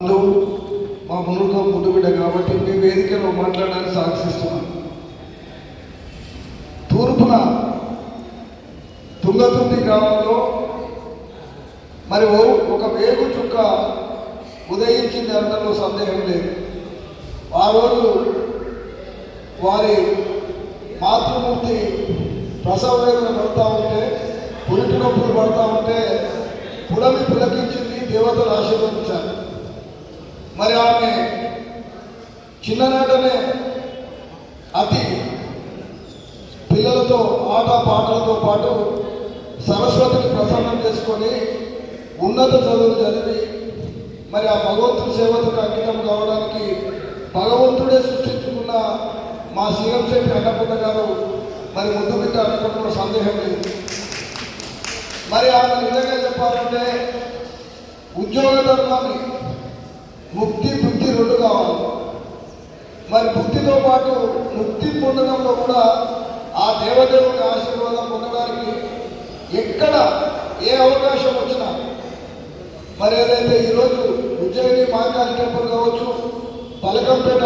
మా మునుక ముద్దుబిడ్డ కాబట్టి మీ వేదికలో మాట్లాడడానికి సాక్షిస్తున్నాను. తూర్పున తుంగతుర్తి గ్రామంలో మరి ఒక వేగు చుక్క ఉదయించింది అందరిలో సందేహం లేదు. ఆ రోజు వారి మాతృమూర్తి ప్రసవ వేదన పడతా ఉంటే పురిటి నొప్పులు పడతా ఉంటే పుడమి పులకించింది దేవతలు ఆశీర్వదించారు. మరి ఆమె చిన్ననాటనే అతి పిల్లలతో ఆట పాటలతో పాటు సరస్వతిని ప్రసన్నం చేసుకొని ఉన్నత చదువులు చదివి మరి ఆ భగవంతుడి సేవకు అంకితం కావడానికి భగవంతుడే సృష్టించుకున్న మా సీఎం శెట్టి అన్నపూర్ణ గారు మరి ముందు బిడ్డ అనుకుంటున్న సందేహం లేదు. మరి ఆమె నిజంగా చెప్పాలంటే ఉద్యోగ ధర్మాన్ని ముక్తి బుద్ధి రెండు కావాలి. మరి బుద్ధితో పాటు ముక్తి పొందడంలో కూడా ఆ దేవదేవుని ఆశీర్వాదం పొందడానికి ఎక్కడ ఏ అవకాశం వచ్చినా మరి ఏదైతే ఈరోజు ఉజ్జయిని మాకాళి టెంపుల్ కావచ్చు పలకంపేట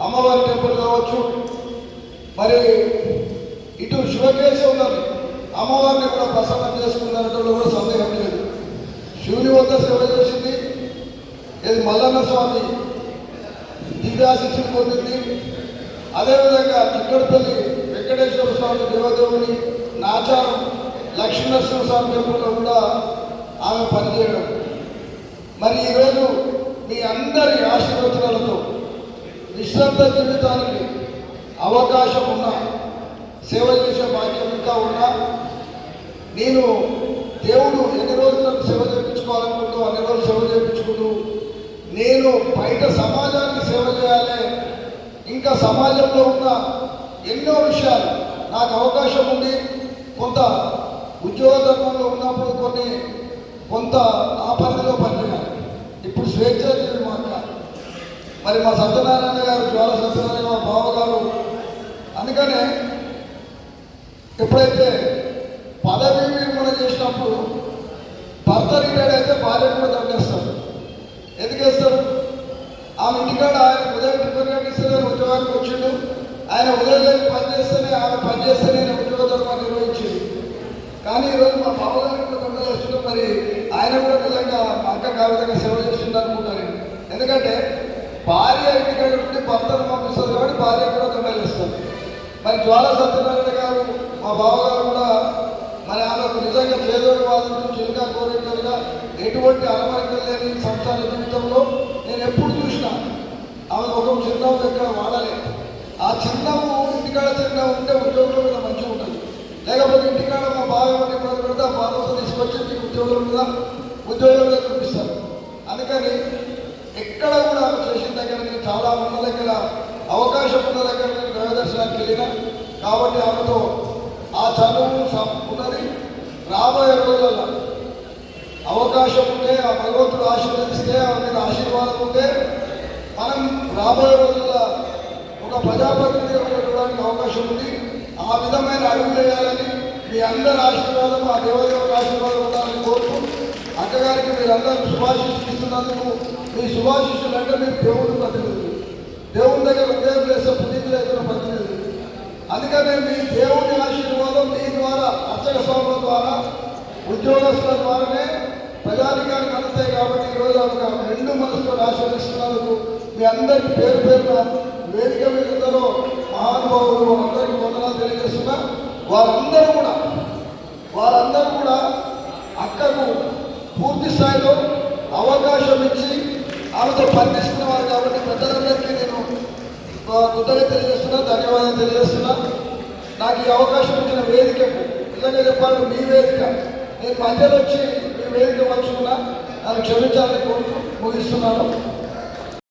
అమ్మవారి టెంపుల్ కావచ్చు మరి ఇటు శివకేశవులను అమ్మవారిని కూడా ప్రసన్నం చేసుకున్నట్లో కూడా సందేహం లేదు. శివుని వద్ద సేవ చేసింది ఇది మల్లన్న స్వామి? దివ్యాశిస్సులు పొందింది. అదేవిధంగా చిక్కడపల్లి వెంకటేశ్వర స్వామి దేవదేవుని నాచారం లక్ష్మీనరసింహ స్వామి టెంపుల్లో కూడా ఆమె పనిచేయడం. మరి ఈరోజు మీ అందరి ఆశీర్వచనాలతో విశ్రాంత జీవితానికి అవకాశం ఉన్న సేవ చేసే భాగ్యం ఇంకా ఉన్నా నేను దేవుడు ఎన్ని రోజులకు సేవ చేయించుకోవాలనుకుంటూ అన్ని రోజులు సేవ చేయించుకుంటూ నేను బయట సమాజానికి సేవ చేయాలి. ఇంకా సమాజంలో ఉన్న ఎన్నో విషయాలు నాకు అవకాశం ఉంది. కొంత ఉద్యోగ ధర్మంలో ఉన్నప్పుడు కొన్ని కొంత ఆ పరిధిలో పనిచేయాలి ఇప్పుడు స్వేచ్ఛ జీవి మా అక్క మరి మా సత్యనారాయణ గారు జ్వాల సత్యనారాయణ మా బావగారు అందుకనే ఎప్పుడైతే ఆయన ఉదయం పనిచేస్తేనే ఆమె పనిచేస్తేనే నేను ఉద్యోగ ధర్మాన్ని నిర్వహించింది. కానీ ఈరోజు మా బావగారు కూడా దండలు మరి ఆయన కూడా నిజంగా అక్క కావిధంగా సేవ చేస్తుంది అనుకుంటాను ఎందుకంటే భార్య ఇంటికాడ ఉంటే భర్తను పంపిస్తుంది కాబట్టి భార్య కూడా దండలు మరి జ్వాల సత్యనారాయణ గారు మా బావగారు కూడా మరి ఆమెకు నిజంగా చేదోడు వాదులు చిలుక కోరికలుగా ఎటువంటి అలమరికలు లేని సంసార జీవితంలో నేను ఎప్పుడు చూసినా ఆమె ఒక చిన్న ఎక్కడ వాడలేదు. ఆ చిరునవ్వు ఇంటికాడ చిరునవ్వు ఉంటే ఉద్యోగంలో మీద మంచిగా ఉంటుంది. లేకపోతే ఇంటికాడ మా బావ ఎవరిని ఇబ్బంది పెడితే ఆ బాధతో తీసుకొచ్చి మీకు ఉద్యోగం మీద ఉద్యోగంలో చూపిస్తారు. అందుకని ఎక్కడ కూడా చేసిన దగ్గర నేను చాలా ఉన్న దగ్గర అవకాశం ఉన్న దగ్గర నేను గ్రహదర్శనానికి వెళ్ళిన. కాబట్టి ఆమెతో ఆ చదువు ఉన్నది. రాబోయే రోజులలో అవకాశం ఉంటే ఆ భగవంతుడు ఆశీర్వదిస్తే ఆమె మీద ఆశీర్వాదం ఉంటే మనం రాబోయే రోజుల్లో ఒక ప్రజాప్రతినిధిగా ఉండడానికి అవకాశం ఉంది. ఆ విధమైన అడుగులు మీ అందరి ఆశీర్వాదం ఆ దేవదేవుల ఆశీర్వాదం ఉండాలని కోరుతూ అక్కగారికి మీరందరూ శుభాశిష్యులు ఇస్తున్నందుకు మీ శుభాశిష్యులు అంటే మీరు దేవుడు ప్రతినిధులు. దేవుని దగ్గర ఉదయం చేసే పునీతులు అయితే ప్రతినిధులు. అందుకనే మీ దేవుని ఆశీర్వాదం మీ ద్వారా అర్చక స్వాముల ద్వారా ఉద్యోగస్తుల ద్వారానే ప్రజాధికారికి అందుతాయి కాబట్టి ఈరోజు ఒక రెండు మనసుతో ఆశీర్వదిస్తున్నందుకు మీ అందరికీ పేరు పేరున వేదిక మీదలో మహానుభావులు అందరికీ వందనాలు తెలియజేస్తున్నా. వారందరూ కూడా వారందరూ కూడా అక్కకు పూర్తి స్థాయిలో అవకాశం ఇచ్చి ఆమెతో పనిచేస్తున్న వారు కాబట్టి ప్రజలందరికీ నేను కృతజ్ఞత తెలియజేస్తున్నా ధన్యవాదాలు తెలియజేస్తున్నా. నాకు ఈ అవకాశం ఇచ్చిన వేదికకు నిజంగా చెప్పాలంటే మీ వేదిక నేను మధ్యలో వచ్చి మీ వేదిక పంచుకున్నా. నన్ను క్షమించాలని కోరుతూ ముగిస్తున్నాను.